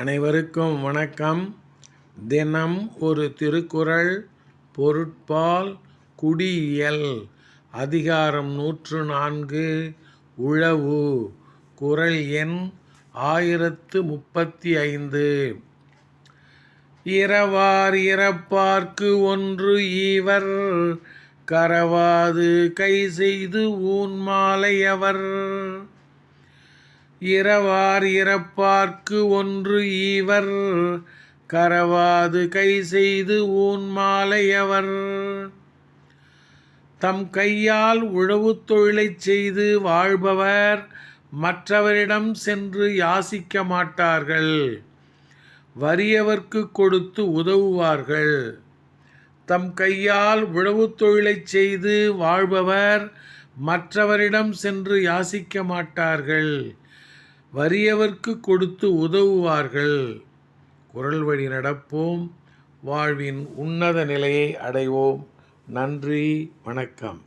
அனைவருக்கும் வணக்கம். தினம் ஒரு திருக்குறள் பொருட்பால் குடியியல் அதிகாரம் நூற்று நான்கு உழவு குறள் எண் ஆயிரத்து முப்பத்தி ஐந்து. இரவார் இறப்பார்க்கு ஒன்று ஈவர் கரவாது கை செய்து ஊன் மாலையவர். இரவார் இறப்பார்க்கு ஒன்று ஈவர். கரவாது கை செய்து ஊன் மாலையவர். தம் கையால் உழவு தொழிலைச் செய்து வாழ்பவர். மற்றவரிடம் சென்று யாசிக்க மாட்டார்கள். வறியவர்க்கு கொடுத்து உதவுவார்கள். தம் கையால் உழவு தொழிலைச் செய்து வாழ்பவர். மற்றவரிடம் சென்று யாசிக்க மாட்டார்கள். வறியவர்க்கு கொடுத்து உதவுவார்கள். குரல் வழி நடப்போம். வாழ்வின் உன்னத நிலையை அடைவோம். நன்றி. வணக்கம்.